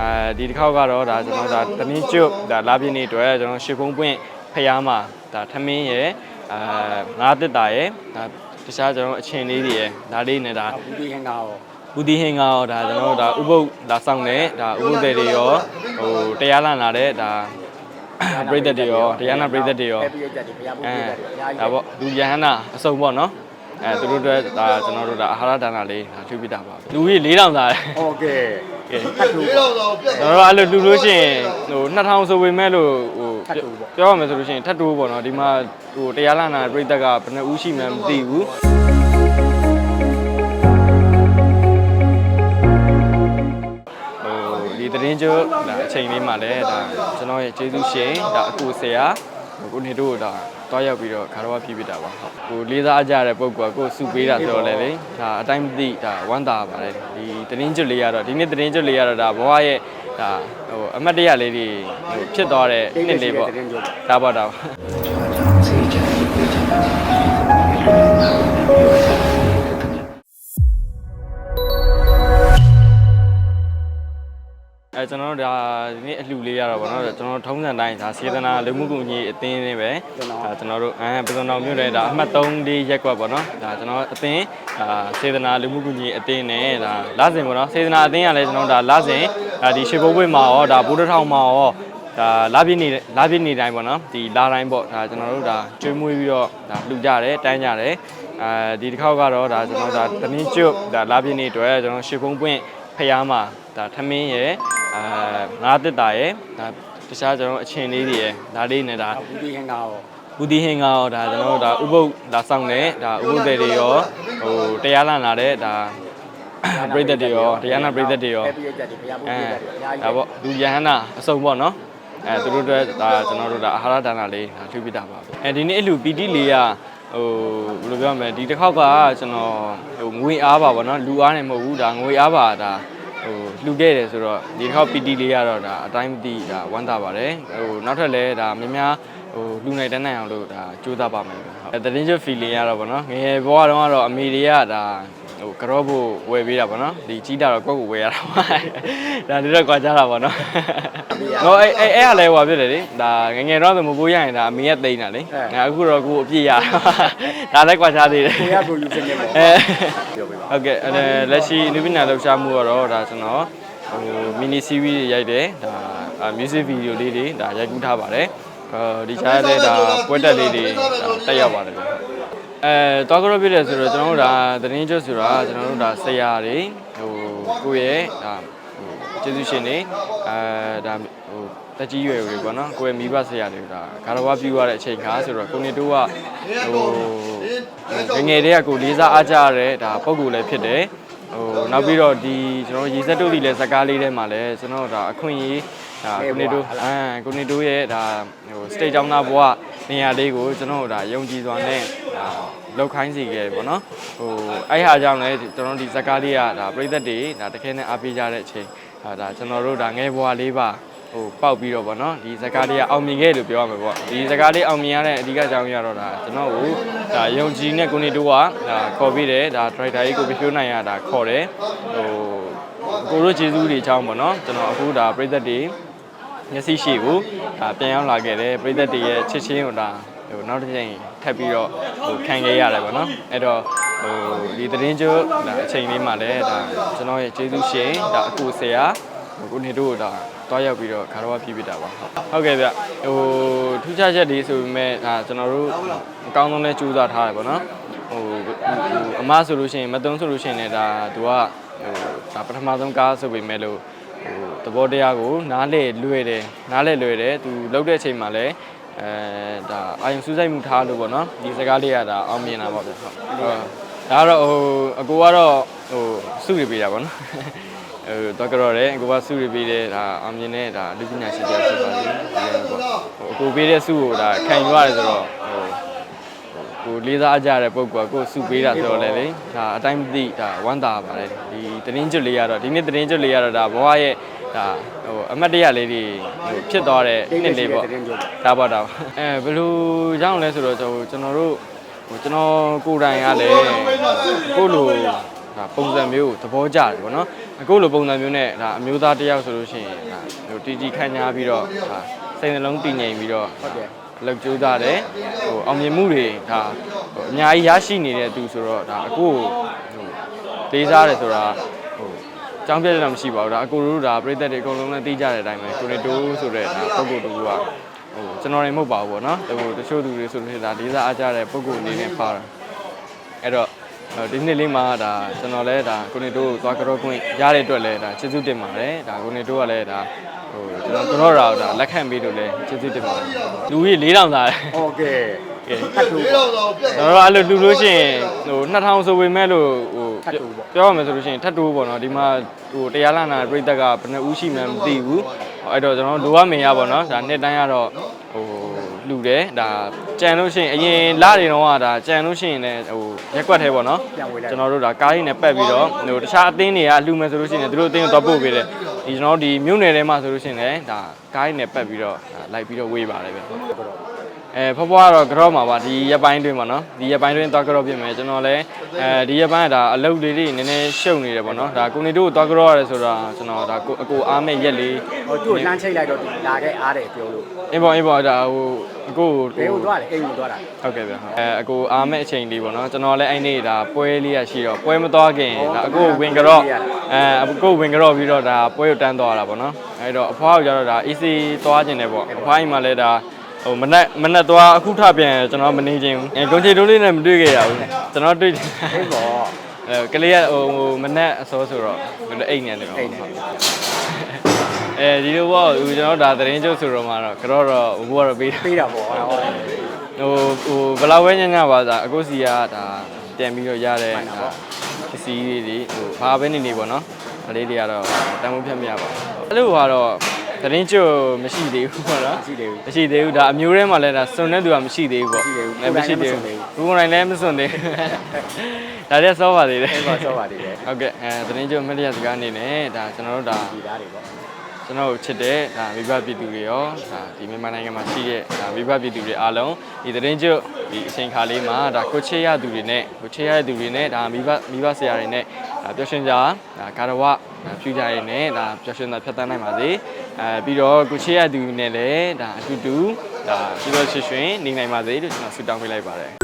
အဲဒီတစ်ခေါက်ကတော့ဒါကျွန်တော်ဒါတနင်းကျွတ်ဒါလာပြည့်နေအတွက်ကျွန်တော်ရှစ်ကုန်းပွင့်ဖျားမှာဒါထမင်းရယ်အာငါးတစ်တာရယ်ဒါတခြားကျွန်တော်အချင်းလေးတွေရယ်ဒါလေးနဲ့ဒါ ဘူးဒီဟင်္ကာရော ဘူးတီဟင်ကရောဒါကျွန်တော်တို့ဒါဥပုပ်ဒါစောင့်တယ်ဒါဥပုပ်တွေတွေရောဟိုတရားလာလာတဲ့ဒါပြိသက်တွေရောတရားနာပြိသက်တွေရော ပဲပြည့်တက်တယ်ဘုရားဘူး အဲ ပြည့်တက်တယ်အများကြီး ဒါပေါ့လူယဟန္တာအစုံပေါ့နော်အဲသူတို့အတွက်ဒါကျွန်တော်တို့ဒါအာဟာရဒါနလေးဒါထွေးပြတာပါလူကြီး4000သားတယ် โอเค ကဲထပ်တူပေါ့ကျွန်တော်တို့အဲ့လိုလူလို့ရှိရင်ဟို2000ဆိုပေမဲ့လို့ဟိုထပ်တူပေါ့ ပြောရမယ်ဆိုလို့ရှိရင်ထပ်တူပေါ့နော်ဒီမှာဟိုတရားလာနာပြိသက်ကဘယ်နှဦးရှိမှန်းမသိဘူးဟိုဒီသတင်းကျိုးဒါအချိန်လေးမှာလည်းဒါကျွန်တော်ရဲ့ကျေးဇူးရှင်ဒါအကူဆရာဟို ကိုနေတို့ဒါတွားရောက်ပြီးတော့ခါတော့ပြပြတာပါဟုတ်ဟိုလေးစားကြတဲ့ပုံကကိုစုပေးတာဆိုတော့လေလေဒါအတိုင်းမသိဒါဝမ်းသာပါတယ်ဒီသတင်းကျိုးလေးကတော့ဒီနေ့သတင်းကျိုးလေးကတော့ဒါဘဝရဲ့ဒါဟိုအမတ်တရလေးတွေဟိုဖြစ်သွားတဲ့နှစ်လေးပေါ့တင်းကြိုးဒါပေါ့ဒါပေါ့ အဲကျွန်တော်တို့ဒါဒီနေ့အလှူလေးရတော့ဗောနော်ကျွန်တော်တို့ထုံးစံတိုင်းဒါစေတနာလူမှုကူညီအသင်းလေးပဲဒါကျွန်တော်တို့အဲပစုံတော်မြို့နယ်ဒါအမှတ်3လေးရက်ကွက်ဗောနော်ဒါကျွန်တော်အသင်းဒါစေတနာလူမှုကူညီအသင်းနဲ့ဒါလစဉ်ဗောနော်စေတနာအသင်းကလည်းကျွန်တော်တို့ဒါလစဉ်ဒါဒီရှေဘိုးဘွေမှာရောဒါဘိုးတထောင်မှာရောဒါလာပြည့်နေလာပြည့်နေတိုင်းဗောနော်ဒီလာတိုင်းဗောဒါကျွန်တော်တို့ဒါကျွေးမွေးပြီးတော့ဒါလှူကြတယ်တန်းကြတယ်အဲဒီတစ်ခေါက်ကတော့ဒါကျွန်တော်ဒါတနင်းကျွတ်ဒါလာပြည့်နေအတွက်ကျွန်တော်ရှေကုန်းပွင့်ဖျားမှာဒါထမင်းရယ် အာငါးတစ်တာရယ်ဒါတခြားကျွန်တော်အချင်းလေးတွေရယ်ဒါလေးနဲ့ဒါဘူးဒီဟင်္ကာရောဘူးတီဟင်ကရောဒါကျွန်တော်တို့ဒါဥပုပ်ဒါစောင့်တယ်ဒါဥပုပ်တွေတွေရောဟိုတရားလာလာတဲ့ဒါပြိသက်တွေရောတရားနာပြိသက်တွေရောပဲပြည့်တက်တယ်ဘုရားဘူးအဲပြည့်တက်တယ်အများကြီးဒါပေါ့လူယဟန္တာအစုံပေါ့နော်အဲသူတို့အတွက်ဒါကျွန်တော်တို့ဒါအာဟာရဒါနလေးဒါထွေးပြတာပါအဲဒီနေ့အလူပီတိလေးကဟိုဘယ်လိုပြောမလဲဒီတစ်ခေါက်ကကျွန်တော်ဟိုငွေအားပါဗောနော်လူအားနေမဟုတ်ဘူးဒါငွေအားပါဒါဟို လှူခဲ့တယ်ဆိုတော့ဒီတစ်ခေါက်ပီတိလေးကတော့ဒါအတိုင်းမသိဒါဝမ်းသာပါတယ်ဟိုနောက်ထပ်လည်းဒါများများဟိုလူနိုင်တန်းနိုင်အောင်လို့ဒါကြိုးစားပါမယ်ဟုတ်အဲတရင်ချ feeling ရတော့ဗောနော်ငယ်ဘဝတုန်းကတော့အမေတွေကဒါ ဟိုကတော့ဖို့ဝယ်ပေးတာဗောနော်ဒီကြီးတာတော့ကိုယ့်ကိုဝယ်ရတာပါဒါတွေတော့ကြွားကြတာဗောနော်ငေါအဲ့အဲ့အဲ့ဟာလဲဟိုဖြစ်တယ်လေဒါငယ်ငယ်တော့ဆိုမပိုးရရင်ဒါအမေကတိန်တာလေအခုတော့ကိုအပြည့်ရတာဒါလည်းကြွားကြသေးတယ်ကိုရကိုယူစင်းနေပေါ့အဲပြောပေးပါဟုတ်ကဲ့အဲလက်ရှိနုပညာလှူရှားမှုကတော့ဒါကျွန်တော်ဟို mini series တွေရိုက်တယ်ဒါ music video လေးတွေဒါရိုက်ကူးထားပါတယ်အဲ ဒီချားတဲ့ဒါပွဲတက်လေးတွေဒါတက်ရောက်ပါတယ်ဗျအဲတောက်ကြရပြည့်တယ်ဆိုတော့ကျွန်တော်တို့ဒါသတင်းကျွတ်ဆိုတာကျွန်တော်တို့ဒါဆရာတွေဟိုကိုယ့်ရဲ့ဒါဟိုကျေးဇူးရှင်တွေအဲဒါဟိုတက်ကြီးရွယ်တွေပေါ့နော်ကိုယ့်ရဲ့မိဘဆရာတွေကဒါဂါရဝပြုရတဲ့အချိန်ခါဆိုတော့ကိုနေတို့ကဟိုငယ်ငယ်တည်းကကိုလေးစားအားကြရတဲ့ဒါပုံကူလည်းဖြစ်တယ်ဟိုနောက်ပြီးတော့ဒီကျွန်တော်ရေစက်တို့ဒီလည်းဇကားလေးထဲမှာလည်းကျွန်တော်တို့ဒါအခွင့်အရေး ဒါကိုနေတို့အဲကိုနေတို့ရဲ့ဒါဟို state ကျောင်းသားဘဝနေရာလေးကိုကျွန်တော်တို့ဒါယုံကြည်စွာနဲ့ဒါလောက်ခိုင်းစီခဲ့တယ်ပေါ့နော်ဟိုအဲ့ဟာကြောင့်လည်းကျွန်တော်တို့ဒီဇကားလေးကဒါပြည်သက်တွေဒါတခဲနဲ့အားပေးကြတဲ့အချိန်ဒါဒါကျွန်တော်တို့ဒါငယ်ဘဝလေးပါဟိုပေါက်ပြီးတော့ဗောနော်ဒီဇကားလေးကအောင်မြင်ခဲ့လို့ပြောရမှာပေါ့ဒီဇကားလေးအောင်မြင်ရတဲ့အဓိကအကြောင်းရတော့ဒါကျွန်တော်ကိုဒါယုံကြည်နဲ့ကိုနေတို့ကဒါခေါ်ပြီးတယ်ဒါဒရိုက်တာကြီးကိုပြဖြိုးနိုင်ရတာခေါ်တယ်ဟိုကိုတို့ကျေးဇူးတွေအကြောင်းပေါ့နော်ကျွန်တော်အခုဒါပြည်သက်တွေ မျက်စိရှိကိုဒါပြန်ရောက်လာခဲ့တယ်ပြည်သက်တွေရဲ့ချစ်ချင်းကိုဒါဟိုနောက်တစ်ချိန်ထပ်ပြီးတော့ဟိုခံခဲ့ရတယ်ပေါ့နော်အဲ့တော့ဟိုဒီသတင်းကျိုးဒါအချိန်လေးမှာလည်းဒါကျွန်တော်ရဲ့ကျေးဇူးရှင်ဒါအကူဆရာဟိုကိုနေတို့ဒါတွားရောက်ပြီးတော့ခါတော့ပြပြတာပါဟုတ်ကဲ့ဗျဟိုထူးခြားချက်လေးဆိုပေမဲ့ဒါကျွန်တော်တို့အကောင်းဆုံးနဲ့ကြိုးစားထားတယ်ပေါ့နော်ဟိုအမဆိုလို့ရှိရင်မတုံးဆိုလို့ရှိရင်လည်းဒါသူကဟိုဒါပထမဆုံးကားဆိုပေမဲ့လို့ဟို သဘောတရားကိုနားလေလွယ်တယ်နားလေလွယ်တယ်သူလောက်တဲ့အချိန်မှာလည်းအဲဒါအာယုံစူးစိုက်မှုထားလို့ပေါ့နော်ဒီစကားလေးကဒါအောင်မြင်တာပေါ့ဗျဟုတ်ဒါကတော့ဟိုအကိုကတော့ဟိုစုရပေးတာပေါ့နော်ဟိုတော့ကြတော့တယ်ကိုကစုရပေးတယ်ဒါအောင်မြင်တဲ့ဒါလူပညာရှင်တယောက်ဖြစ်ပါလိမ့်ဒီလိုပေါ့ဟိုအကိုပေးတဲ့စုကိုဒါခံယူရတယ်ဆိုတော့ဟိုကိုလေးစားကြတဲ့ပုံကကိုစုပေးတာဆိုတော့လေလေဒါအတိုင်းမသိဒါဝမ်းသာပါတယ်ဒီတင်းကျွတ်လေးကတော့ဒီနေ့တင်းကျွတ်လေးကတော့ဒါဘဝရဲ့ ဒါဟိုအမတ်တရလေးတွေဟိုဖြစ်သွားတဲ့နှစ်လေးပေါ့တင်းကြိုးဒါပေါ့ဒါပေါ့အဲဘယ်လိုကြောင့်လဲဆိုတော့ကျွန်တော်တို့ဟိုကျွန်တော်ကိုယ်တိုင်ကလည်းကိုယ့်လိုဒါပုံစံမျိုးသဘောကျတယ်ပေါ့နော်အဲအခုလိုပုံစံမျိုးနဲ့ဒါအမျိုးသားတစ်ယောက်ဆိုလို့ရှိရင်ဒါဟိုတီတီခန့်ညားပြီးတော့ဒါစိတ်နှလုံးတည်ငြိမ်ပြီးတော့ဟုတ်တယ်လောက်ကြိုးစားတယ်ဟိုအောင်မြင်မှုတွေဒါဟိုအများကြီးရရှိနေတဲ့သူဆိုတော့ဒါအကိုကိုဟိုလေးစားတယ်ဆိုတာဟို အကြောင်းပြချက်တော့မရှိပါဘူးဒါအကိုတို့ဒါပြည်သက်တွေအကုန်လုံးလည်းသိကြတဲ့အတိုင်းပဲကိုရီတိုးဆိုတဲ့ဒါပုံကိုတူကဟိုကျွန်တော်တွေမဟုတ်ပါဘူးပေါ့နော်ဟိုတချို့သူတွေဆိုလို့ဒါလေးစားအားကြတဲ့ပုံကိုအနေနဲ့ပါတာအဲ့တော့ဒီနှစ်လေးမှာဒါကျွန်တော်လည်းဒါကိုနေတိုးကိုသွားကြောခွင့်ရတဲ့အတွက်လည်းဒါကျေးဇူးတင်ပါတယ်ဒါကိုနေတိုးကလည်းဒါဟိုကျွန်တော်တို့တော့ဒါလက်ခံပေးလို့လည်းကျေးဇူးတင်ပါတယ်လူကြီး4000သားတယ်ဟုတ်ကဲ့ကဲ4000တော့ပြတ်ကျွန်တော်တို့အဲ့လိုလူလို့ရှိရင်ဟို2000ဆိုပေမဲ့လို့ဟို ထပ်တူပေါ့ပြောရမယ်ဆိုလို့ရှိရင်ထပ်တူပေါ့နော်ဒီမှာဟိုတရားလာနာပြိတက်ကဘယ်နှစ်ဦးရှိမှန်းမသိဘူးအဲ့တော့ကျွန်တော်တို့လိုအပ်မင်ရပေါ့နော်ဒါနှစ်တိုင်းကတော့ဟိုလူတယ်ဒါကြံလို့ရှိရင်အရင်လတွေတော့ကဒါကြံလို့ရှိရင်လည်းဟိုရက်ကွက်သေးပေါ့နော်ပြန်ဝေးလိုက်ကျွန်တော်တို့ဒါကားကြီးနဲ့ပတ်ပြီးတော့ဟိုတခြားအသင်းတွေကလှူမယ်ဆိုလို့ရှိရင်သူတို့အသင်းကိုတော့ပို့ပေးတယ်ဒီကျွန်တော်တို့ဒီမြို့နယ်ထဲမှာဆိုလို့ရှိရင်လည်းဒါကားကြီးနဲ့ပတ်ပြီးတော့ဒါလိုက်ပြီးတော့ဝေးပါတယ်ဗျ အဲဖွားဖွားကတော့ကြော့မှာပါဒီရက်ပိုင်းတွင်းပါနော်ဒီရက်ပိုင်းတွင်းသွားကြော့ပြင်မယ်ကျွန်တော်လည်းအဲဒီရက်ပိုင်းကဒါအလုပ်လေးတွေနည်းနည်းရှုပ်နေတယ်ပေါ့နော်ဒါကိုနေတို့ကိုသွားကြော့ရတယ်ဆိုတာကျွန်တော်ဒါကိုအကိုအားမဲ့ရက်လေးဟိုသူ့ကိုလှမ်းချိတ်လိုက်တော့လာခဲ့အားတယ်ပြောလို့အင်းပေါ့အင်းပေါ့ဒါဟိုအကိုဘယ်ကိုသွားလဲအိမ်ကိုသွားတာဟုတ်ကဲ့ဗျဟုတ်အဲအကိုအားမဲ့အချိန်လေးပေါ့နော်ကျွန်တော်လည်းအဲ့နေ့ဒါပွဲလေးရရှိတော့ပွဲမသွားခင်ဒါအကိုဝင်ကြော့အဲအကိုဝင်ကြော့ပြီးတော့ဒါပွဲကိုတန်းသွားတာပေါ့နော်အဲ့တော့အဖွားကိုကျတော့ဒါ AC သွားခြင်းတယ်ပေါ့အဖွားအိမ်မှာလည်းဒါ ဟိုမနက်မနက်သွားအခုထပြန်ကျွန်တော်မနေခြင်းဘူးအဲကွန်ချီတိုးလေးနဲ့မတွေ့ခဲ့ရဘူးကျွန်တော်တွေ့အိမ်ပေါ့အဲကလေးကဟိုဟိုမနက်အစောဆိုတော့ဘယ်လိုအိတ်နေတယ်ပေါ့အိမ်နေအဲဒီလိုပေါ့ဟိုကျွန်တော်ဒါသတင်းကျုပ်ဆိုတော့မှတော့ကတော့တော့ဘိုးကတော့ပေးတာပေးတာပေါ့ဟုတ်ဟိုဟိုဘယ်လောက်ပဲညညပါသာအခုစီကဒါပြန်ပြီးတော့ရတဲ့မှန်တာပေါ့ပစ္စည်းလေးတွေဟိုဘာပဲနေနေပေါ့နော်ဒါလေးတွေကတော့တန်ဖိုးဖြတ်မရပါဘူးအဲ့လိုကတော့ သတင်းကျုပ်မရှိသေးဘူးပေါ့နော်မရှိသေးဘူးမရှိသေးဘူးဒါအမျိုးထဲမှာလည်းဒါစုံတဲ့သူကမရှိသေးဘူးပေါ့မရှိသေးဘူးအဲမရှိသေးကိုယ်တိုင်လည်းမစုံသေးဘူးဘူးဘူးကိုယ်တိုင်လည်းမစုံသေးဘူးဒါတည်းစောပါသေးတယ်အိမ်ကဆောပါသေးတယ်ဟုတ်ကဲ့အဲသတင်းကျုပ်မက်လျက်စကားအနေနဲ့ဒါကျွန်တော်တို့ဒါဒီသားတွေပေါ့ကျွန်တော်တို့ချစ်တဲ့ဒါမိဘပြည်သူတွေရောဒါဒီမြန်မာနိုင်ငံမှာရှိတဲ့ဒါမိဘပြည်သူတွေအားလုံးဒီသတင်းကျုပ်ဒီအချိန်ခါလေးမှာဒါကိုချေရသူတွေနဲ့ကိုချေရတဲ့သူတွေနဲ့ဒါမိဘမိဘဆရာတွေနဲ့ဒါပျော်ရွှင်ကြဒါကာရဝ ဒါဖြူကြရည်နဲ့ဒါပျော်ရွှင်တာဖြတ်တန်းနိုင်ပါစေအဲပြီးတော့ကိုချေရသူတွေနဲ့လည်းဒါအတူတူဒါပြီးတော့ချစ်ရွှင်နေနိုင်ပါစေလို့ကျွန်တော်ဆုတောင်းပေးလိုက်ပါတယ်